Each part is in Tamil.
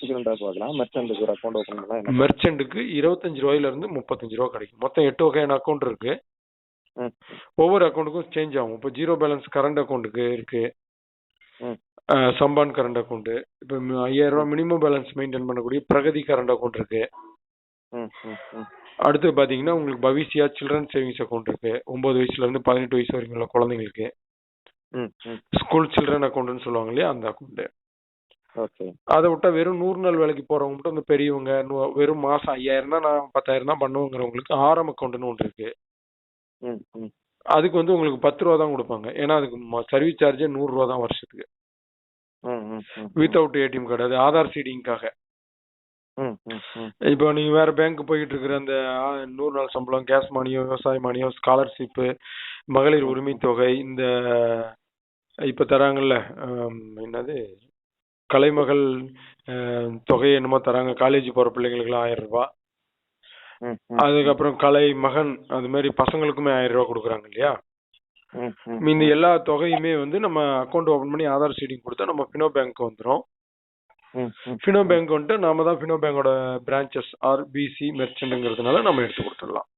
பார்க்கலாம் மெர்ச்சன்ட்டுக்கு ஒரு அக்கௌண்ட் ஓப்பன் பண்ணா என்ன மெர்ச்சன்ட்டுக்கு இருபத்தஞ்சு ரூபாயில இருந்து முப்பத்தஞ்சு ரூபா கிடைக்கும். மொத்தம் எட்டு வகையான அக்கௌண்ட் இருக்கு. ஒவ்வொரு அக்கௌண்ட்டுக்கும் சேஞ்ச் ஆகும். இப்போ ஜீரோ பேலன்ஸ் கரண்ட் அக்கௌண்ட்டுக்கு இருக்கு. சம்பான் கரண்ட் அக்கௌண்ட் இப்போ ஐயாயிரம் ரூபாய் மினிமம் பேலன்ஸ் மெயின்டைன் பண்ணக்கூடிய பிரகதி கரண்ட் அக்கௌண்ட் இருக்கு. அடுத்து பாத்தீங்கன்னா உங்களுக்கு பவிசியா சில்ட்ரன் சேவிங்ஸ் அக்கௌண்ட் இருக்கு. ஒன்பது வயசுல இருந்து பதினெட்டு வயசு வரைக்கும் உள்ள குழந்தைங்களுக்கு. ஸ்கூல் சில்ட்ரன் அக்கௌண்ட்னு சொல்லுவாங்க இல்லையா அந்த அக்கௌண்ட் அதை விட்டா வெறும் நூறு நாள் வேலைக்கு போறவங்க மட்டும் இந்த பெரியவங்க வெறும் மாசம் ஐயாயிரம் தான் நான் பத்தாயிரம் தான் பண்ணுவோங்கிறவங்களுக்கு ஆரம் அக்கௌண்ட்னு ஒன்று இருக்கு. அதுக்கு வந்து உங்களுக்கு பத்து ரூபா தான் கொடுப்பாங்க. ஏன்னா அதுக்கு சர்வீஸ் சார்ஜே நூறு ரூபா தான் வருஷத்துக்கு. வித்தவுட் ஏடிஎம் கார்டு அது ஆதார் சீடிங்காக இப்போ நீங்க வேற பேங்க் போயிட்டு இருக்கிற அந்த நூறு நாள் சம்பளம் கேஸ் மானியம் விவசாய மானியம் ஸ்காலர்ஷிப்பு மகளிர் உரிமை தொகை இந்த இப்ப தராங்கல்ல என்னது? கலைமகள் தொகை என்னமோ தராங்க. காலேஜ் போற பிள்ளைங்களுக்குலாம் ஆயிரம் ரூபாய் அதுக்கப்புறம் கலை மகன் அது மாதிரி பசங்களுக்குமே ஆயிரம் ரூபாய் கொடுக்குறாங்க இல்லையா? ம் ம் இந்த எல்லா தொகையுமே வந்து நம்ம அக்கௌண்ட் ஓபன் பண்ணி ஆதார் சீடிங் கொடுத்தா நம்ம ஃபினோ பேங்க் வந்துரும். ம் ம் ஃபினோ பேங்க் வந்துட்டு நாம தான் ஃபினோ பேங்கோட பிரான்ச்சஸ் ஆர் பிசி மெர்ச்சன்ட்ங்கிறதுனால நம்ம எடுத்து கொடுத்துடலாம்.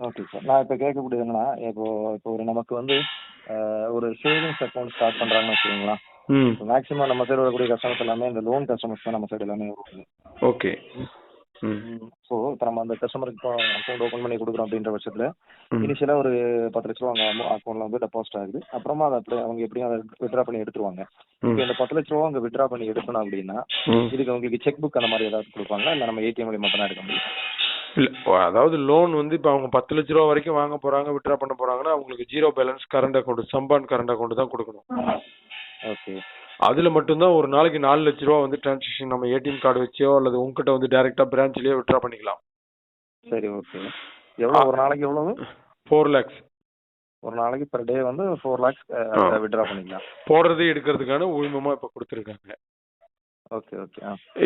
ஓகே சார் நான் இப்போ கேட்கக்கூடியது என்னன்னா இப்போ இப்போ ஒரு நமக்கு வந்து ஒரு சேவிங்ஸ் அக்கௌண்ட் ஸ்டார்ட் பண்றாங்கன்னு வச்சுக்கோங்களா ம் மேக்ஸிமம் நம்ம சைடு வரக்கூடிய கஸ்டமர்ஸ் எல்லாமே இந்த லோன் கஸ்டமர்ஸ் தான் நம்ம சைடு எல்லாமே வருவாங்க ஓகே ஸோ இப்போ நம்ம அந்த கஸ்டமருக்கு இப்போ அக்கௌண்ட் ஓப்பன் பண்ணி கொடுக்குறோம் அப்படின்ற பட்சத்தில் ம். இனிஷியலாக ஒரு பத்து லட்ச ரூபா அவங்க அக்கௌண்ட்ல வந்து டெபாசிட் ஆகுது. அப்புறமா அதை அப்படியே அவங்க எப்படியும் அதை வித்ரா பண்ணி எடுத்துருவாங்க. இப்போ இந்த பத்து லட்ச ரூபா அவங்க வித்ரா பண்ணி எடுக்கணும் அப்படின்னா. இதுக்கு உங்களுக்கு செக் புக் அந்த மாதிரி ஏதாவது கொடுப்பாங்களா? இல்லை நம்ம ஏடிஎம் வழி மட்டும் தான் எடுக்க முடியும்? இல்ல அதாவது லோன் வந்து இப்ப அவங்க பத்து லட்ச ரூபா வரைக்கும் வாங்க போறாங்க விட்ரா பண்ண போறாங்கன்னா அவங்களுக்கு ஜீரோ பேலன்ஸ் கரண்ட் அக்கௌண்ட் சம்பான் கரண்ட் அக்கௌண்ட் தான் கொடுக்கணும். அதுல மட்டும்தான் ஒரு நாளைக்கு நாலு லட்ச ரூபா வந்து டிரான்சாக்ஷன் நம்ம ஏடிஎம் கார்டு வச்சோ அல்லது உங்ககிட்ட வந்து டைரக்டா பிரான்ச்லயே விட்ரா பண்ணிக்கலாம். சரி ஓகே எவ்வளோ ஒரு நாளைக்கு எவ்வளவு? ஃபோர் லேக்ஸ் ஒரு நாளைக்கு per டே வந்து ஃபோர் லேக்ஸ் வித்ரா பண்ணிக்கலாம். போடுறது எடுக்கிறதுக்கான உரிமமா இப்ப கொடுத்துருக்காங்க. ஓகே ஓகே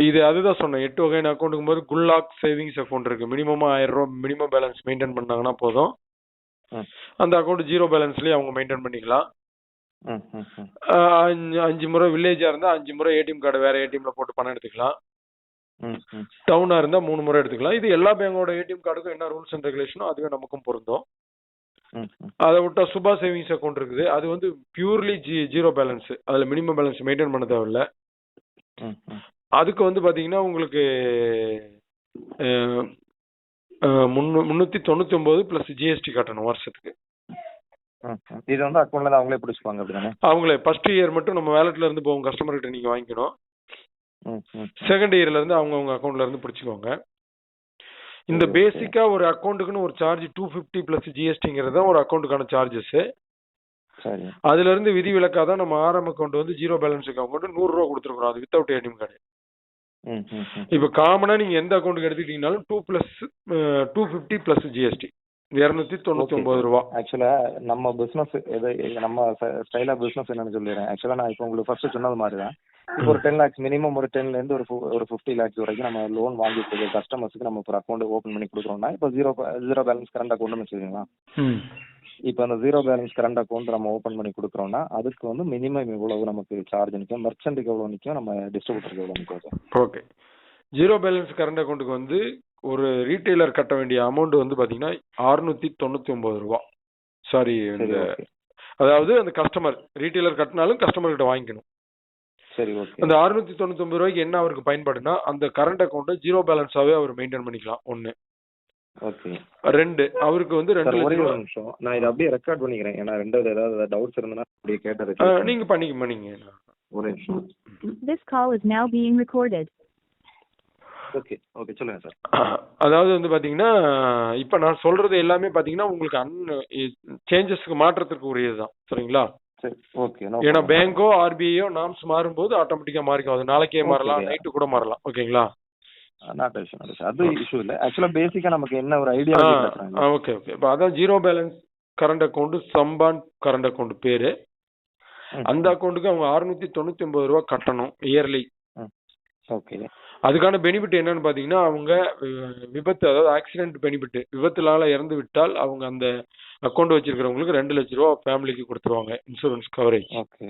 இது அதுதான் சொன்னேன் எட்டு வகையான அக்கௌண்ட்டுக்கும் போது குல்லாக் சேவிங்ஸ் அக்கௌண்ட் இருக்கு. மினிமமா ஆயிரம் ரூபாய் மினிமம் பேலன்ஸ் மெயின்டைன் பண்ணாங்கன்னா போதும். அந்த அக்கௌண்ட் ஜீரோ பேலன்ஸ்லயே அவங்க மெயின்டைன் பண்ணிக்கலாம். அஞ்சு அஞ்சு முறை வில்லேஜா இருந்தா அஞ்சு முறை ஏடிஎம் கார்டு வேற ஏடிஎம்ல போட்டு பணம் எடுத்துக்கலாம். டவுனா இருந்தா மூணு முறை எடுத்துக்கலாம். இது எல்லா பேங்கோட ஏடிஎம் கார்டுக்கும் என்ன ரூல்ஸ் அண்ட் ரெகுலேஷனோ அதுவே நமக்கும் பொருந்தும். அதை விட்டா சுபா சேவிங்ஸ் அக்கௌண்ட் இருக்குது. அது வந்து பியூர்லி ஜி ஜீரோ பேலன்ஸ் அதுல மினிமம் பேலன்ஸ் மெயின்டைன் பண்ண தேவையில்ல. அதுக்கு வந்து பாத்தீங்கன்னா உங்களுக்கு முன்னூத்தி தொண்ணூத்தி ஒன்பது பிளஸ் ஜிஎஸ்டி கட்டணும் வருஷத்துக்கு. இது வந்து அக்கௌண்ட்ல இருந்து அவங்களே பிடிச்சிப்பாங்க அப்படிதானே? அவங்களே. ஃபர்ஸ்ட் இயர் மட்டும் நம்ம வேலட்ல இருந்து போகும் கஸ்டமர் கிட்ட நீங்க வாங்கிக்கணும். செகண்ட் இயர்ல இருந்து அவங்க அவங்க அக்கௌண்ட்ல இருந்து பிடிச்சிக்கோங்க இந்த. பேசிக்கா ஒரு அக்கௌண்ட்டுக்குன்னு ஒரு சார்ஜ் டூ ஃபிஃப்டி பிளஸ் ஜிஎஸ்டிங்கிறது தான் ஒரு அக்கௌண்ட்டுக்கான சார்ஜஸ் சரி. அதுல இருந்து விதி விலக்காதான் நம்ம ஆர்எம் அக்கௌண்ட் வந்து ஜீரோ பேலன்ஸ் அக்கௌண்ட் நூறு ரூபா கொடுத்துருக்கோம் அது வித்தவுட் ஏடிஎம் கார்டு இப்போ காமனா நீங்க எந்த அக்கௌண்ட்டுக்கு எடுத்துக்கிட்டீங்கனாலும் two plus two fifty plus GST இருநூத்தி தொண்ணூத்தி ஒன்பது ரூபா. ஆக்சுவலா நம்ம பிசினஸ் எது நம்ம ஸ்டைலா பிசினஸ் என்னன்னு சொல்லிடுறேன். ஆக்சுவலா நான் இப்போ உங்களுக்கு ஃபர்ஸ்ட் சொன்னது மாதிரி தான் இப்போ ஒரு டென் லேக்ஸ் மினிமம் ஒரு டென்ல இருந்து ஒரு ஒரு ஃபிஃப்டி லேக்ஸ் வரைக்கும் நம்ம லோன் வாங்கிட்டு கஸ்டமர்ஸ்க்கு நம்ம ஒரு அக்கௌண்ட் ஓப்பன் பண்ணி கொடுக்குறோம்னா இப்போ ஜீரோ ஜீரோ பேலன்ஸ் கரண்ட் அக்கௌண்ட்னு வச்சுக்கோங்களா இப்போ அந்த ஜீரோ பேலன்ஸ் கரண்ட் அக்கௌண்ட் நம்ம ஓப்பன் பண்ணி கொடுக்குறோம்னா அதுக்கு வந்து மினிமம் எவ்வளவு நமக்கு சார்ஜ் நிற்கும் மெர்ச்சன்ட்டுக்கு எவ்வளவு நிற்கும் நம்ம டிஸ்ட்ரிபியூட்டருக்கு எவ்வளவு நிற்கும் ஓகே ஜீரோ பேலன்ஸ் கரண்ட் அக்கௌண்ட்டுக்கு வந்து ஒரு ரீட்டைலர் கட்ட வேண்டிய அமௌண்ட் வந்து பாத்தீங்கன்னா அறுநூத்தி தொண்ணூத்தி ஒன்பது ரூபா. சாரி இந்த அதாவது அந்த கஸ்டமர் ரீட்டைலர் கட்டினாலும் கஸ்டமர் கிட்ட வாங்கிக்கணும். சரி ஓகே அந்த அறுநூத்தி தொண்ணூத்தி ஒன்பது ரூபாய்க்கு என்ன அவருக்கு பயன்பாடுனா அந்த கரண்ட் அக்கௌண்ட் ஜீரோ பேலன்ஸாவே அவர் மெயின்டைன் பண்ணிக்கலாம். ஒன்னு ஓகே. ரெண்டு அவருக்கு வந்து ரெண்டு நிமிஷம். நான் இதை அப்படியே ரெக்கார்ட் பண்ணிக்கிறேன். ஏன்னா ரெண்டாவது ஏதாவது டவுட்ஸ் இருந்ததுன்னா அப்படியே கேட்டது நீங்க பண்ணிக்க பண்ணீங்க. ஒரே நிமிஷம். This call is now being recorded. Okay okay சொல்லுங்க சார் அதாவது வந்து பாத்தீங்கன்னா இப்ப நான் சொல்றது எல்லாமே பாத்தீங்கன்னா உங்களுக்கு அன் சேஞ்சஸ்க்கு மாற்றத்திற்கு உரியதுதான். சரிங்களா? சரி ஓகே ஏன்னா பேங்கோ ஆர்பிஐயோ நாம்ஸ் மாறும்போது ஆட்டோமேட்டிக்கா மாறிக்கும். அது நாளைக்கே மாறலாம். நைட்டு கூட மாறலாம். ஓகேங்களா? நாட் இஷ்யூ அது இஷ்யூ இல்லை. ஆக்சுவலாக பேசிக்காக நமக்கு என்ன ஒரு ஐடியா ஓகே ஓகே இப்போ அதான் ஜீரோ பேலன்ஸ் கரண்ட் அக்கௌண்ட் சம்பான் கரண்ட் அக்கௌண்ட் பேரு. அந்த அக்கௌண்ட்டுக்கு அவங்க அறுநூத்தி தொண்ணூத்தி ஒன்பது ரூபா கட்டணும் இயர்லி ஓகே அதுக்கான பெனிஃபிட் என்னன்னு பாத்தீங்கன்னா அவங்க விபத்து அதாவது ஆக்சிடென்ட் பெனிஃபிட் விபத்துனால இறந்து விட்டால் அவங்க அந்த அக்கௌண்ட் வச்சிருக்கிறவங்களுக்கு ரெண்டு லட்ச ரூபா ஃபேமிலிக்கு கொடுத்துருவாங்க இன்சூரன்ஸ் கவரேஜ் ஓகே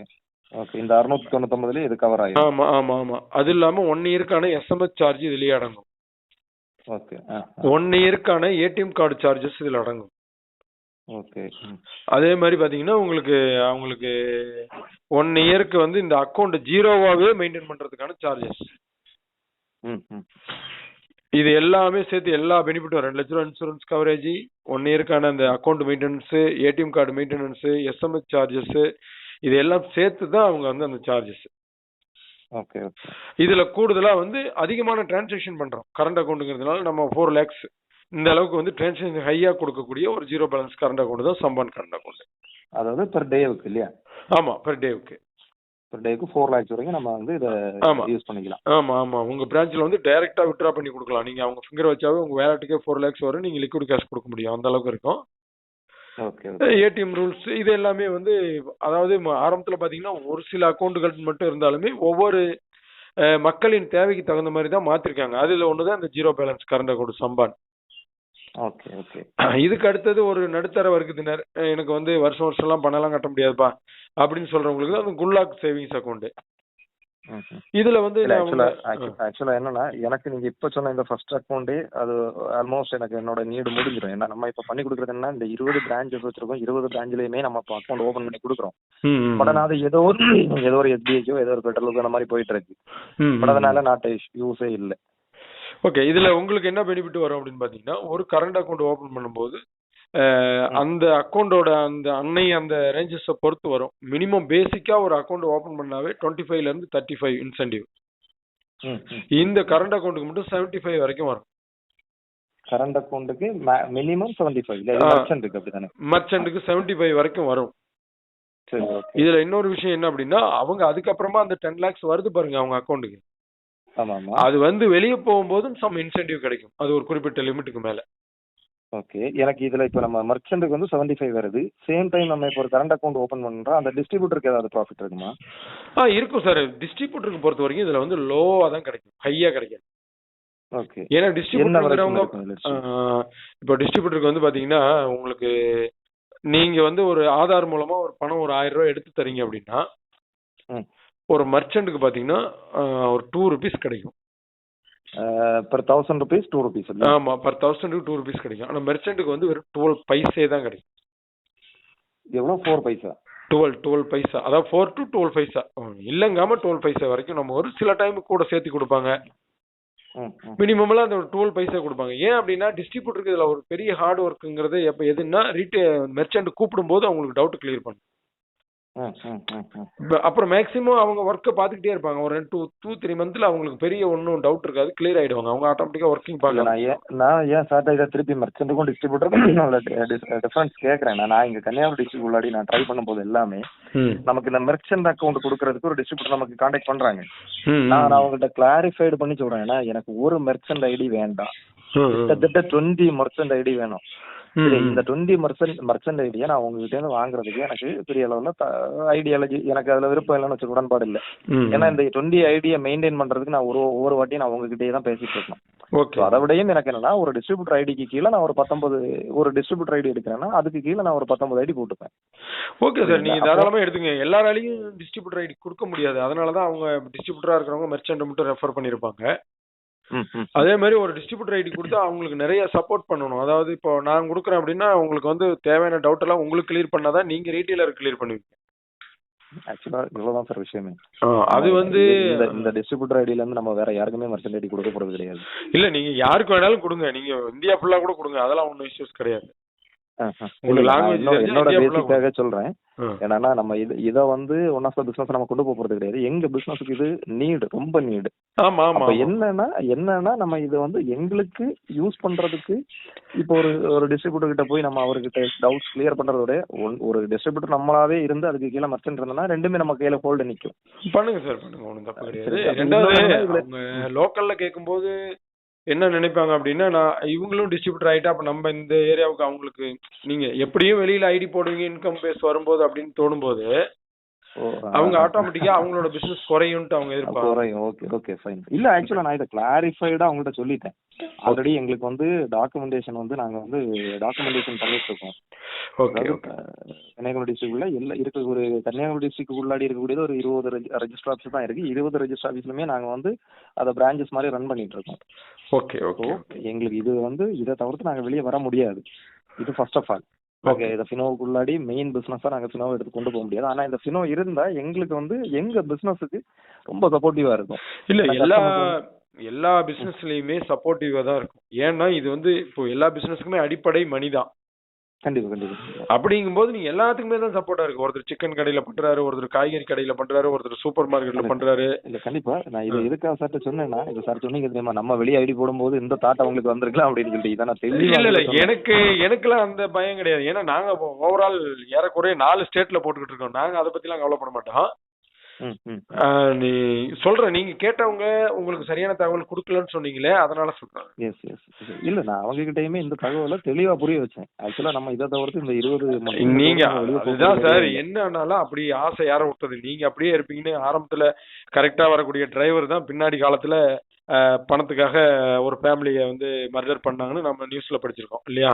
ஓகே இந்த அறுநூத்தி தொண்ணூத்தொன்பதுல இது கவர் ஆயிடும் ஆமா ஆமா ஆமா. அது இல்லாம ஒன் இயருக்கான எஸ்எம்எஸ் சார்ஜ் இதுலயே அடங்கும். ஓகே ஒன் இயருக்கான ஏடிஎம் கார்டு சார்ஜஸ் இதுல அடங்கும். ஓகே அதே மாதிரி பாத்தீங்கன்னா உங்களுக்கு அவங்களுக்கு ஒன் இயருக்கு வந்து இந்த அக்கௌண்ட் ஜீரோவாவே மெயின்டைன் பண்றதுக்கான சார்ஜஸ் இது எல்லாமே சேர்த்து எல்லா பெனிஃபிட்டும் ரெண்டு லட்ச ரூபா இன்சூரன்ஸ் கவரேஜ் ஒன் இயருக்கான அந்த account maintenance ATM card maintenance SMS charges இது எல்லாம் சேர்த்து தான் அவங்க வந்து அந்த சார்ஜஸ் ஓகே ஓகே இதுல கூடுதலா வந்து அதிகமான டிரான்சாக்ஷன் பண்றோம். கரண்ட் அக்கௌண்ட்ங்கிறதுனால நம்ம ஃபோர் லேக்ஸ் இந்த அளவுக்கு வந்து டிரான்சாக்ஷன் ஹையா கொடுக்கக்கூடிய ஒரு ஜீரோ பேலன்ஸ் கரண்ட் அக்கௌண்ட் தான் சம்பான் கரண்ட் அக்கௌண்ட் அதாவது பெர் டேவுக்கு இல்லையா? ஆமா பெர் டேவுக்கு பெர் டேக்கு ஃபோர் லேக்ஸ் வரைக்கும் நம்ம வந்து இதை. யூஸ் பண்ணிக்கலாம். ஆமா ஆமா. உங்க பிரான்ச்ல வந்து டைரக்டா வித்ட்ரா பண்ணி கொடுக்கலாம். நீங்க அவங்க ஃபிங்கர் வச்சாவே உங்க வேலட்டுக்கே ஃபோர் லேக்ஸ் வரும். நீங்க லிக்விட் கேஷ் கொடுக்க முடியும். அந்த அளவுக்கு இருக்கும். ஏடிஎம் ரூல்ஸ் இது எல்லாமே வந்து அதாவது ஆரம்பத்துல பாத்தீங்கன்னா ஒரு சில அக்கௌண்ட்டுகள் மட்டும் இருந்தாலுமே ஒவ்வொரு மக்களின் தேவைக்கு தகுந்த மாதிரி தான் மாத்திருக்காங்க. அதுல ஒண்ணுதான் இந்த ஜீரோ பேலன்ஸ் கரண்ட் அக்கௌண்ட் சம்பான். இதுக்கு அடுத்தது ஒரு நடுத்தர வர்க்கத்தினர் எனக்கு வந்து வருஷம் வருஷம் எல்லாம் பணம் கட்ட முடியாதுப்பா அப்படின்னு சொல்றவங்களுக்கு அந்த குல்லாக் சேவிங்ஸ் அக்கௌண்ட் இதுல வந்து ஆக்சுவலா என்னன்னா எனக்கு நீங்க இப்ப சொன்ன இந்த ஃபர்ஸ்ட் அக்கௌண்டே அது ஆல்மோஸ்ட் எனக்கு என்னோட நீடு முடிஞ்சிடும் ஏன்னா நம்ம இப்ப பண்ணி கொடுக்குறது என்ன இந்த இருபது பிரான்ச்சஸ் வச்சிருக்கோம் இருபது பிரான்ச்லயுமே நம்ம அக்கௌண்ட் ஓபன் பண்ணி கொடுக்குறோம். பட் அது ஏதோ ஒரு ஏதோ ஒரு எஸ்பிஐக்கோ ஏதோ ஒரு பெட்ரோலுக்கு அந்த மாதிரி போயிட்டு இருக்கு. பட். அதனால நாட் யூஸே இல்ல. ஓகே இதுல உங்களுக்கு என்ன பெனிஃபிட் வரும் அப்படின்னு பாத்தீங்கன்னா ஒரு கரண்ட் அக்கௌண்ட் ஓபன் பண்ணும்போது அந்த அக்கௌண்டோட அந்த அன்னை அந்த ரேஞ்சஸை பொறுத்து வரும். மினிமம் பேசிக்கா ஒரு அக்கௌண்ட் ஓபன் பண்ணாவே டுவெண்ட்டி ஃபைவ்ல இருந்து தேர்ட்டி ஃபைவ் இன்சென்டிவ் இந்த கரண்ட் அக்கௌண்ட்டுக்கு மட்டும் செவன்டி ஃபைவ் வரைக்கும் வரும். கரண்ட் அக்கௌண்ட்டுக்கு மினிமம் செவன்டி ஃபைவ் இல்ல ஆ. மர்ச்சன்ட் இருக்கு அப்படிதானே மர்ச்சன்ட்டுக்கு செவன்டி ஃபைவ் வரைக்கும் வரும். இதுல இன்னொரு விஷயம் என்ன அப்படின்னா அவங்க அதுக்கப்புறமா அந்த டென் லேக்ஸ் வருது பாருங்க அவங்க அக்கௌண்ட்டுக்கு அது வந்து வெளியே போகும்போதும் சம் இன்சென்டிவ் கிடைக்கும். அது ஒரு குறிப்பிட்ட லிமிட்டுக்கு மேல. ஓகே. எனக்கு இதுல இப்ப நம்ம மர்ச்சன்ட்டுக்கு வந்து செவன்டி ஃபைவ் வருது. சேம் டைம் நம்ம இப்போ ஒரு கரண்ட் அக்கௌண்ட் ஓபன் பண்றோம். அந்த டிஸ்ட்ரிபியூட்டருக்கு ஏதாவது ப்ராஃபிட் இருக்குமா? ஆ இருக்கும் சார் டிஸ்ட்ரிபியூட்டருக்கு பொறுத்த வரைக்கும் இதுல வந்து லோவா தான் கிடைக்கும். ஹையா கிடைக்கும் ஓகே. ஏன்னா இதுல? இப்போ டிஸ்ட்ரிபியூட்டருக்கு வந்து பாத்தீங்கன்னா உங்களுக்கு நீங்க வந்து ஒரு ஆதார் மூலமா ஒரு பணம் ஒரு ஆயிரம் ரூபாய் எடுத்து தரீங்க அப்படின்னா. ஒரு மர்ச்சன்ட்டுக்கு பாத்தீங்கன்னா ஆ, ஒரு டூ ருபீஸ் கிடைக்கும். Per thousand rupees two rupees ஆமா பர் தௌசண்ட்க்கு டூ ருபீஸ் கிடைக்கும். ஆனா மெர்ச்சன்ட்டுக்கு வந்து வெறும் டுவெல் பைசே தான் கிடைக்கும். எவ்வளவு? Four paisa twelve twelve paisa அதாவது ஃபோர் டு டுவெல் பைசா ம், இல்லங்காம டுவெல் பைசா வரைக்கும் நம்ம ஒரு சில டைம் கூட சேர்த்து கொடுப்பாங்க. ம் ம். மினிமம்ல அந்த டுவெல் பைசா கொடுப்பாங்க. ஏன் அப்படின்னா டிஸ்ட்ரிபியூட்டருக்கு இதுல ஒரு பெரிய ஹார்ட் ஒர்க்குங்கிறது எப்ப எதுன்னா ரீட்டே மெர்ச்சன்ட் கூப்பிடும்போது அவங்களுக்கு டவுட் கிளியர் பண்ணும். அப்புறம் மேக்ஸிமம் அவங்க ஒர்க்கை பார்த்துக்கிட்டே இருப்பாங்க. ஒரு டூ டூ த்ரீ மந்த்ல அவங்களுக்கு பெரிய ஒன்றும் டவுட் இருக்காது. கிளியர் ஆயிடுவாங்க. அவங்க ஆட்டோமேட்டிக்கா ஒர்க்கிங் பார்க்கலாம். நான் ஏன் நான் ஏன் சார்ட்டா இதை திருப்பி மர்ச்சன்ட்டுக்கும் டிஸ்ட்ரிபியூட்டருக்கும் டிஃபரன்ஸ் கேட்கறேன். நான் இங்க கன்னியாகுமரி டிஸ்ட்ரிக்ட் உள்ளாடி நான் ட்ரை பண்ணும்போது எல்லாமே. நமக்கு இந்த மெர்ச்சன்ட் அக்கௌண்ட் கொடுக்கறதுக்கு ஒரு டிஸ்ட்ரிபியூட்டர் நமக்கு காண்டாக்ட் பண்றாங்க. நான். அவங்கள்ட்ட கிளாரிஃபைடு பண்ணி சொல்றேன். ஏன்னா எனக்கு ஒரு மெர்ச்சன்ட் ஐடி வேண்டாம். கிட்டத்தட்ட டுவெண்ட்டி மர்ச்சன்ட் ஐடி வேணும். இந்த டுவெண்ட்டி மர்ச்சன்ட் மர்ச்சன்ட் ஐடியை நான் உங்ககிட்ட இருந்து வாங்குறதுக்கு எனக்கு பெரிய அளவுல ஐடியாலஜி எனக்கு அதுல விருப்பம் இல்லைன்னு வச்சு உடன்பாடு இல்லை. ஏன்னா இந்த டுவெண்ட்டி ஐடியை மெயின்டைன் பண்றதுக்கு நான் ஒரு ஒவ்வொரு வாட்டியும் நான் உங்ககிட்டயே தான் பேசிட்டு இருக்கணும். அதை விடையும் எனக்கு என்னன்னா ஒரு டிஸ்ட்ரிபியூட்டர் ஐடிக்கு கீழே நான் ஒரு பத்தொன்பது ஒரு டிஸ்ட்ரிபியூட்டர் ஐடி எடுக்கிறேன்னா அதுக்கு கீழே நான் ஒரு பத்தொன்பது ஐடி போட்டுப்பேன். ஓகே சார் நீங்க தாராளமா எடுத்துங்க. எல்லாராலையும் டிஸ்ட்ரிபியூட்டர் ஐடி கொடுக்க முடியாது. அதனால தான் அவங்க டிஸ்ட்ரிபியூட்டரா இருக்கிறவங்க மெர்ச்சன்ட் மட்டும் ரெஃபர் பண்ணிருப்பாங்க. அதே மாதிரி ஒரு டிஸ்ட்ரிபியூட்டர் ஐடி கொடுத்தா அவங்களுக்கு நிறைய சப்போர்ட் பண்ணணும். அதாவது இப்போ நான் கொடுக்குறேன் அப்படின்னா உங்களுக்கு வந்து தேவையான டவுட் எல்லாம் உங்களுக்கு கிளியர் பண்ணாதான் நீங்க ரீட்டைலர் கிளியர் பண்ணுவீங்க. ஆக்சுவலா இவ்வளவுதான் சார் விஷயமே. அது வந்து இந்த டிஸ்ட்ரிபியூட்டர் ஐடில இருந்து நம்ம வேற யாருக்குமே மர்ச்சன்ட் ஐடி கொடுக்க போறது கிடையாது. இல்ல நீங்க யாருக்கு வேணாலும் கொடுங்க. நீங்க இந்தியா ஃபுல்லா கூட கொடுங்க. அதெல்லாம் ஒன்றும் இஷ்யூஸ் கிடையாது. என்னோட- பேசிக்காக சொல்றேன். என்னன்னா நம்ம இது இத வந்து ஒன் ஆஃப் த பிசினஸ் நம்ம கொண்டு போறது கிடையாது. எங்க பிசினஸ்க்கு இது நீடு ரொம்ப நீடு அப்ப என்னன்னா என்னன்னா நம்ம இது வந்து எங்களுக்கு யூஸ் பண்றதுக்கு இப்போ ஒரு ஒரு டிஸ்ட்ரிபியூட்டர் கிட்ட போய் நம்ம அவர்கிட்ட டவுட்ஸ் கிளியர் பண்றதோட ஒரு டிஸ்ட்ரிபியூட்டர் நம்மளாவே இருந்து அதுக்கு கீழே மர்ச்சன்ட் இருந்தனா ரெண்டுமே நம்ம கையில ஹோல்டு நிக்கும். பண்ணுங்க சார் பண்ணுங்க. தப்பு கிடையாது. ரெண்டாவது லோக்கல்ல கேட்கும்போது என்ன நினைப்பாங்க அப்படின்னா நான் இவங்களும் டிஸ்ட்ரிபியூட்டர் ஆயிட்டா அப்ப நம்ம இந்த ஏரியாவுக்கு அவங்களுக்கு நீங்க எப்படியும் வெளியில ஐடி போடுவீங்க இன்கம் பேஸ் வரும்போது அப்படின்னு தோணும்போது அவங்க ஆட்டோமேட்டிக்கா அவங்களோட பிசினஸ் குறையும்ட்டு அவங்க எதிர்பார்ப்பாங்க குறையும். ஓகே ஓகே ஃபைன் இல்ல ஆக்சுவலா நான் இதை கிளாரிஃபைடா அவங்கள்ட்ட சொல்லிட்டேன். ஆல்ரெடி எங்களுக்கு வந்து டாக்குமெண்டேஷன் வந்து நாங்க வந்து டாக்குமெண்டேஷன் பண்ணிட்டு இருக்கோம் கன்னியாகுமரி டிஸ்ட்ரிக்ட்ல எல்லா இருக்க ஒரு கன்னியாகுமரி டிஸ்ட்ரிக்ட் உள்ளாடி இருக்கக்கூடியது ஒரு இருபது ரெஜிஸ்டர் ஆஃபீஸ் தான் இருக்கு. இருபது ரெஜிஸ்டர் ஆஃபீஸ்லுமே நாங்க வந்து அதை பிரான்ச்சஸ் மாதிரி ரன் பண்ணிட்டு இருக்கோம் ஓகே ஓகே எங்களுக்கு இது வந்து இதை தவிர்த்து நாங்க வெளியே வர முடியாது. இது ஃபர்ஸ்ட் ஆஃப் ஆல் நாங்க இதை ஃபினோவுக்குள்ளாடி மெயின் பிசினஸா நாங்க ஃபினோவை எடுத்து கொண்டு போக முடியாது. ஆனா இந்த ஃபினோ இருந்தா எங்களுக்கு வந்து எங்க பிசினஸுக்கு ரொம்ப சப்போர்ட்டிவா இருக்கும். இல்ல எல்லா எல்லா பிசினஸ்லயுமே சப்போர்ட்டிவா தான் இருக்கும். ஏன்னா இது வந்து இப்போ எல்லா பிசினஸ்க்குமே அடிப்படை மணி தான். கண்டிப்பா கண்டிப்பா. அப்படிங்கும்போது நீங்க எல்லாத்துக்குமே தான் சப்போர்ட்டா இருக்கு. ஒருத்தர் சிக்கன் கடையில பண்றாரு ஒருத்தர் காய்கறி கடையில பண்றாரு ஒருத்தர் சூப்பர் மார்க்கெட்ல பண்றாரு. இல்ல கண்டிப்பா. நான் இது எதுக்காக சார்ட்ட சொன்னேன்னா இது சார் சொன்னீங்க தெரியுமா நம்ம வெளியே ஐடி போடும்போது இந்த தாட் அவங்களுக்கு வந்திருக்கலாம் அப்படின்னு சொல்லிட்டு. இதை நான் தெளிவா இல்ல இல்ல உங்களுக்கு. எனக்கு எனக்குலாம் அந்த பயம் கிடையாது. ஏன்னா நாங்க ஓவரால் ஏறக்குறைய நாலு ஸ்டேட்ல போட்டுக்கிட்டு இருக்கோம். நாங்க அதை பத்தி எல்லாம் கவலைப்பட மாட்டோம். நீ சொல்ற நீங்க கேட்டவங்க உங்களுக்கு சரியான தகவல் கொடுக்கலன்னு சொன்னீங்களே அதனால சொல்றேன். எஸ் எஸ் இல்ல நான் அவங்க கிட்டயுமே இந்த தகவலை தெளிவா புரிய வச்சேன். ஆக்சுவலா நம்ம இதை தவிர்த்து இந்த இருபது நீங்க அதுதான் சார். என்னன்னாலும் அப்படி ஆசை யார விட்டது நீங்க அப்படியே இருப்பீங்கன்னு ஆரம்பத்துல கரெக்டா வரக்கூடிய டிரைவர் தான் பின்னாடி காலத்துல பணத்துக்காக ஒரு ஃபேமிலியை வந்து மர்டர் பண்ணாங்கன்னு நம்ம நியூஸ்ல படிச்சிருக்கோம் இல்லையா?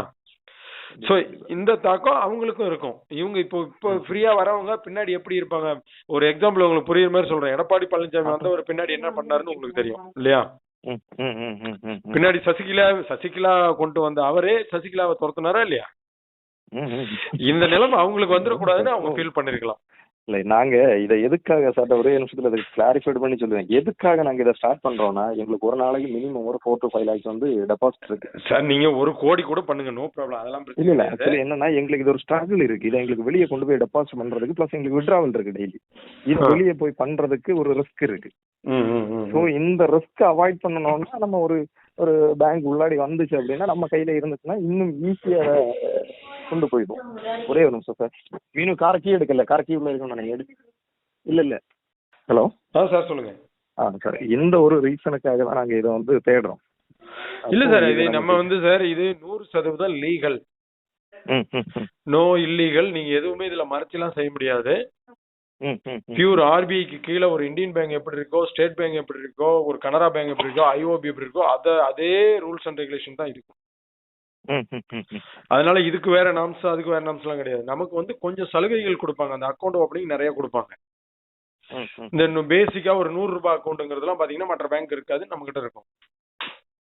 சோ இந்த தாக்கம் அவங்களுக்கும் இருக்கும். இவங்க இப்போ இப்போ ஃப்ரீயா வரவங்க பின்னாடி எப்படி இருப்பாங்க? ஒரு எக்ஸாம்பிள் உங்களுக்கு புரியுற மாதிரி சொல்றேன். எடப்பாடி பழனிசாமி வந்தவர் பின்னாடி என்ன பண்ணாருன்னு உங்களுக்கு தெரியும் இல்லையா. பின்னாடி சசிகலா சசிகலா கொண்டு வந்த அவரே சசிகலாவை துரத்துனாரா இல்லையா. இந்த நிலைமை அவங்களுக்கு வந்துடக்கூடாதுன்னு அவங்க ஃபீல் பண்ணிருக்கலாம். இல்ல நாங்க இதை எதுக்காக சார் ஒரே நிமிஷத்துல அதுக்கு கிளாரிஃபைட் பண்ணி சொல்லுவேன். எதுக்காக நாங்க இதை ஸ்டார்ட் பண்றோம்னா எங்களுக்கு ஒரு நாளைக்கு மினிமம் ஒரு ஃபோர் டு ஃபைவ் லேக்ஸ் வந்து டெபாசிட் இருக்கு. சார் நீங்க ஒரு கோடி கூட பண்ணுங்க நோ ப்ராப்ளம் அதெல்லாம் இல்ல இல்ல. ஆக்சுவலி என்னன்னா எங்களுக்கு இது ஒரு ஸ்ட்ரகிள் இருக்கு. இதை எங்களுக்கு வெளியே கொண்டு போய் டெபாசிட் பண்றதுக்கு ப்ளஸ் எங்களுக்கு விட்ராவல் இருக்கு டெய்லி இது. வெளியே போய் பண்றதுக்கு ஒரு ரிஸ்க் இருக்கு. ஸோ. இந்த ரிஸ்க் அவாய்ட் பண்ணணும்னா நம்ம ஒரு ஒரு பேங்க் உள்ளாடி வந்துச்சு அப்படின்னா நம்ம கையில இருந்துச்சுன்னா இன்னும் ஈஸியா கொண்டு போயிடும். ஒரே ஒரு நிமிஷம் சார். மீனு காரக்கி எடுக்கல. காரக்கி உள்ள இருக்கணும் நான் எடு இல்ல இல்ல. ஹலோ? ஆ சார் சொல்லுங்க. ஆ சார் இந்த ஒரு ரீசனுக்காக தான் நாங்க இதை வந்து தேடுறோம்? இல்ல சார் இது நம்ம வந்து சார் இது நூறு சதவீதம் லீகல் நோ இல்லீகல் நீங்க எதுவுமே இதுல மறைச்செல்லாம் செய்ய முடியாது. பியூர் ஆர்பிஐக்கு கீழே ஒரு இந்தியன் பேங்க் எப்படி இருக்கோ ஸ்டேட் பேங்க் எப்படி இருக்கோ ஒரு கனரா பேங்க் எப்படி இருக்கோ ஐஓபி எப்படி இருக்கோ அத அதே ரூல்ஸ் அண்ட் ரெகுலேஷன் தான் இருக்கும். அதனால இதுக்கு வேற நாம்ஸ் அதுக்கு வேற நாம்ஸ் எல்லாம் கிடையாது. நமக்கு வந்து கொஞ்சம் சலுகைகள் கொடுப்பாங்க. அந்த அக்கௌண்ட் ஓப்பனிங் நிறைய கொடுப்பாங்க. இந்த பேசிக்கா ஒரு நூறு ரூபாய் அக்கௌண்ட்ங்கிறதுலாம் பாத்தீங்கன்னா மற்ற பேங்க் இருக்காது நம்ம கிட்ட இருக்கும்.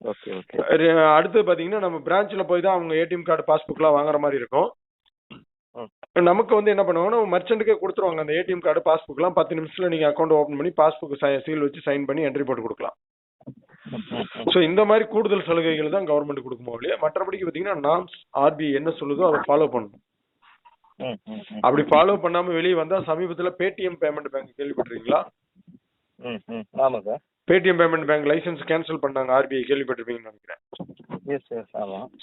Okay okay. ஒரு- அடுத்து பாத்தீங்கன்னா நம்ம பிரான்ச்ல போய் தான் அவங்க ஏடிஎம் கார்டு பாஸ்புக்லாம் வாங்குற மாதிரி இருக்கும். நமக்கு வந்து என்ன பண்ணுவாங்கன்னா மர்ச்சன்ட்டுக்கே கொடுத்துருவாங்க. அந்த ஏடிஎம் கார்டு பாஸ்புக்லாம் பத்து நிமிஷத்துல நீங்க அக்கௌண்ட் ஓபன் பண்ணி பாஸ்புக் சீல் வச்சு சைன் பண்ணி என்ட்ரி போட்டு கொடுக்கலாம். சோ இந்த மாதிரி கூடுதல் சலுகைகள் தான் கவர்மெண்ட் கொடுக்குமோ இல்லையா? மற்றபடிக்கு பாத்தீங்கன்னா நாம்ஸ் ஆர்பிஐ என்ன சொல்லுதோ அதை ஃபாலோ பண்ணணும். அப்படி ஃபாலோ பண்ணாம வெளியே வந்தா சமீபத்துல பேடிஎம் பேமெண்ட் பேங்க் கேள்விப்பட்டிருக்கீங்களா. ஆமா sir Paytm payment bank licence cancel பண்ணாங்க ஆர்பிஐ கேள்விப்பட்டிருப்பீங்கன்னு நினைக்கிறேன்.